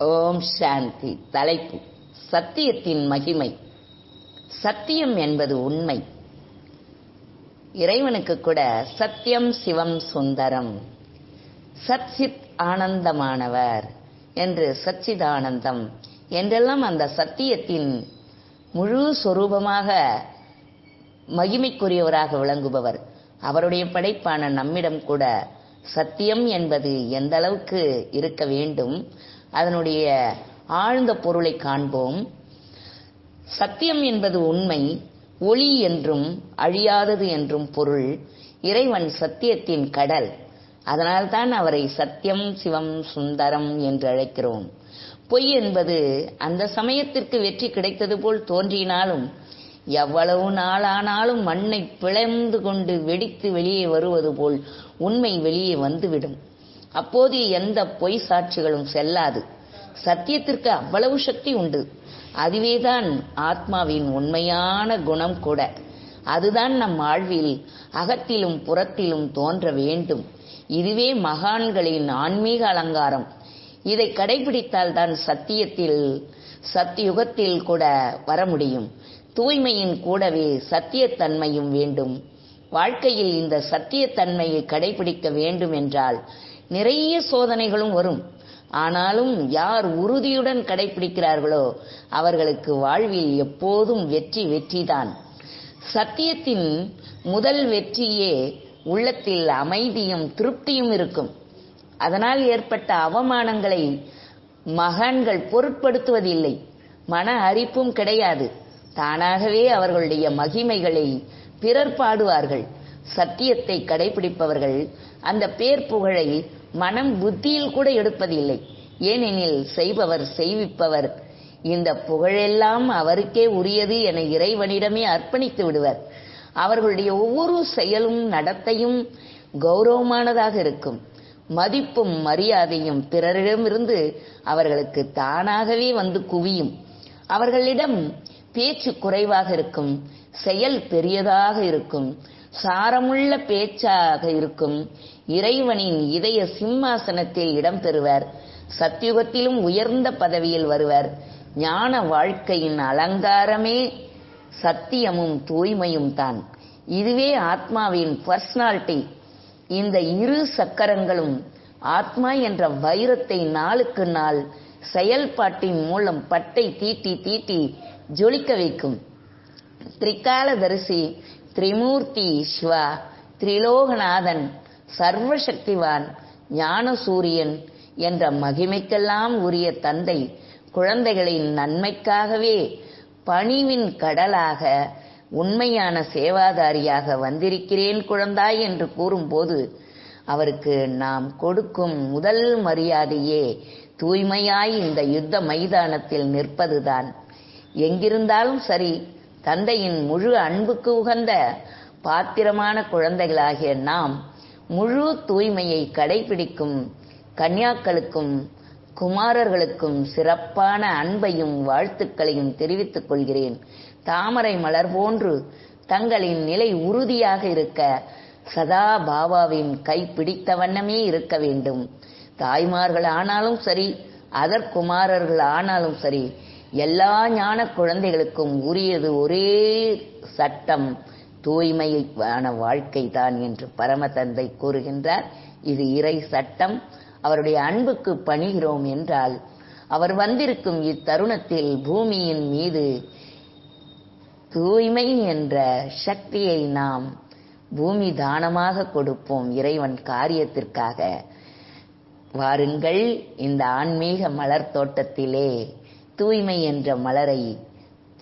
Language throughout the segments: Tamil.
ஓம் சாந்தி. தலைப்பு. சத்தியத்தின் மகிமை. சத்தியம் என்பது உண்மை. இறைவனுக்கு கூட சத்தியம் சிவம் சுந்தரம். சத்சித் ஆனந்தமானவர் என்று சச்சிதானந்தம் என்றெல்லாம் அந்த சத்தியத்தின் முழு சொரூபமாக மகிமைக்குரியவராக விளங்குபவர். அவருடைய படைப்பான நம்மிடம் கூட சத்தியம் என்பது எந்த அளவுக்கு இருக்க வேண்டும் அதனுடைய ஆழ்ந்த பொருளை காண்போம். சத்தியம் என்பது உண்மை ஒளி என்றும் அழியாதது என்றும் பொருள். இறைவன் சத்தியத்தின் கடல். அதனால்தான் அவரை சத்தியம் சிவம் சுந்தரம் என்று அழைக்கிறோம். பொய் என்பது அந்த சமயத்திற்கு வெற்றி கிடைத்தது போல் தோன்றினாலும் எவ்வளவு நாளானாலும் மண்ணை பிளந்து கொண்டு வெடித்து வெளியே வருவது போல் உண்மை வெளியே வந்துவிடும். அப்போது எந்த பொய் சாட்சிகளும் செல்லாது. சத்தியத்திற்கு அவ்வளவு சக்தி உண்டு. அதுவேதான் ஆத்மாவின் உண்மையான குணம் கூட. அதுதான் நம் வாழ்வில் அகத்திலும் புறத்திலும் தோன்ற வேண்டும். இதுவே மகான்களின் ஆன்மீக அலங்காரம். இதை கடைபிடித்தால் தான் சத்தியத்தில் சத்தியுகத்தில் கூட வர முடியும். தூய்மையின் கூடவே சத்தியத்தன்மையும் வேண்டும். வாழ்க்கையில் இந்த சத்தியத்தன்மையை கடைபிடிக்க வேண்டும் என்றால் நிறைய சோதனைகளும் வரும். ஆனாலும் யார் உறுதியுடன் கடைபிடிக்கிறார்களோ அவர்களுக்கு வாழ்வில் எப்போதும் வெற்றி வெற்றிதான். சத்தியத்தின் முதல் வெற்றியே உள்ளத்தில் அமைதியும் திருப்தியும் இருக்கும். அதனால் ஏற்பட்ட அவமானங்களை மகான்கள் பொருட்படுத்துவதில்லை. மன அரிப்பும் கிடையாது. தானாகவே அவர்களுடைய மகிமைகளை பிறர் பாடுவார்கள். சத்தியத்தை கடைபிடிப்பவர்கள் அந்த பேர் புகழை மனம் புத்தியில் கூட எடுப்பதில்லை. ஏனெனில் செய்பவர் செய்விப்பவர். இந்த புகழெல்லாம் அவருக்கே உரியது என இறைவனிடமே அர்ப்பணித்து விடுவர். அவர்களுடைய ஒவ்வொரு செயலும் நடத்தையும் கௌரவமானதாக இருக்கும். மதிப்பும் மரியாதையும் பிறரிடமிருந்து அவர்களுக்கு தானாகவே வந்து குவியும். அவர்களிடம் பேச்சு குறைவாக இருக்கும் செயல் பெரியதாக இருக்கும். சாரமுள்ள பேச்சாக இருக்கும் இறைவனின் இதய சிம்மாசனத்தில் இடம்பெறுவர் சத்தியுகத்திலும் உயர்ந்த பதவியில் வருவர். ஞான வாழ்க்கையின் அலங்காரமே சத்தியமும் தூய்மையும் தான். இதுவே ஆத்மாவின் பர்சனாலிட்டி. இந்த இரு சக்கரங்களும் ஆத்மா என்ற வைரத்தை நாளுக்கு நாள் செயல்பாட்டின் மூலம் பட்டை தீட்டி தீட்டி ஜொலிக்க வைக்கும். திரிகாலதரிசி திரிமூர்த்தி சிவா திரிலோகநாதன் சர்வசக்திவான் ஞான சூரியன் என்ற மகிமைக்கெல்லாம் உரிய தந்தை குழந்தைகளின் நன்மைக்காகவே பணிவின் கடலாக உண்மையான சேவாதாரியாக வந்திருக்கிறேன் குழந்தாய் என்று கூறும்போது அவருக்கு நாம் கொடுக்கும் முதல் மரியாதையே தூய்மையாய் இந்த யுத்த மைதானத்தில் நிற்பதுதான். எங்கிருந்தாலும் சரி தந்தையின் முழு அன்புக்கு உகந்த பாத்திரமான குழந்தைகளாகிய நாம் முழு தூய்மையை கடைபிடிக்கும் கன்யாக்களுக்கும் குமாரர்களுக்கும் சிறப்பான அன்பையும் வாழ்த்துக்களையும் தெரிவித்துக் கொள்கிறேன். தாமரை மலர் போன்று தங்களின் நிலை உறுதியாக இருக்க சதா பாபாவின் கை பிடித்த வண்ணமே இருக்க வேண்டும். தாய்மார்கள் ஆனாலும் சரி அதற்குமாரர்கள் ஆனாலும் சரி எல்லா ஞான குழந்தைகளுக்கும் உரியது ஒரே சட்டம் தூய்மையான வாழ்க்கை தான் என்று பரமதந்தை கூறுகின்றார். இது இறை சட்டம். அவருடைய அன்புக்கு பணிகிறோம் என்றால் அவர் வந்திருக்கும் இத்தருணத்தில் பூமியின் மீது தூய்மை என்ற சக்தியை நாம் பூமி தானமாக கொடுப்போம் இறைவன் காரியத்திற்காக. வாருங்கள் இந்த ஆன்மீக மலர் தோட்டத்திலே தூய்மை என்ற மலரை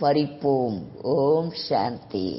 பறிப்போம் ஓம் சாந்தி.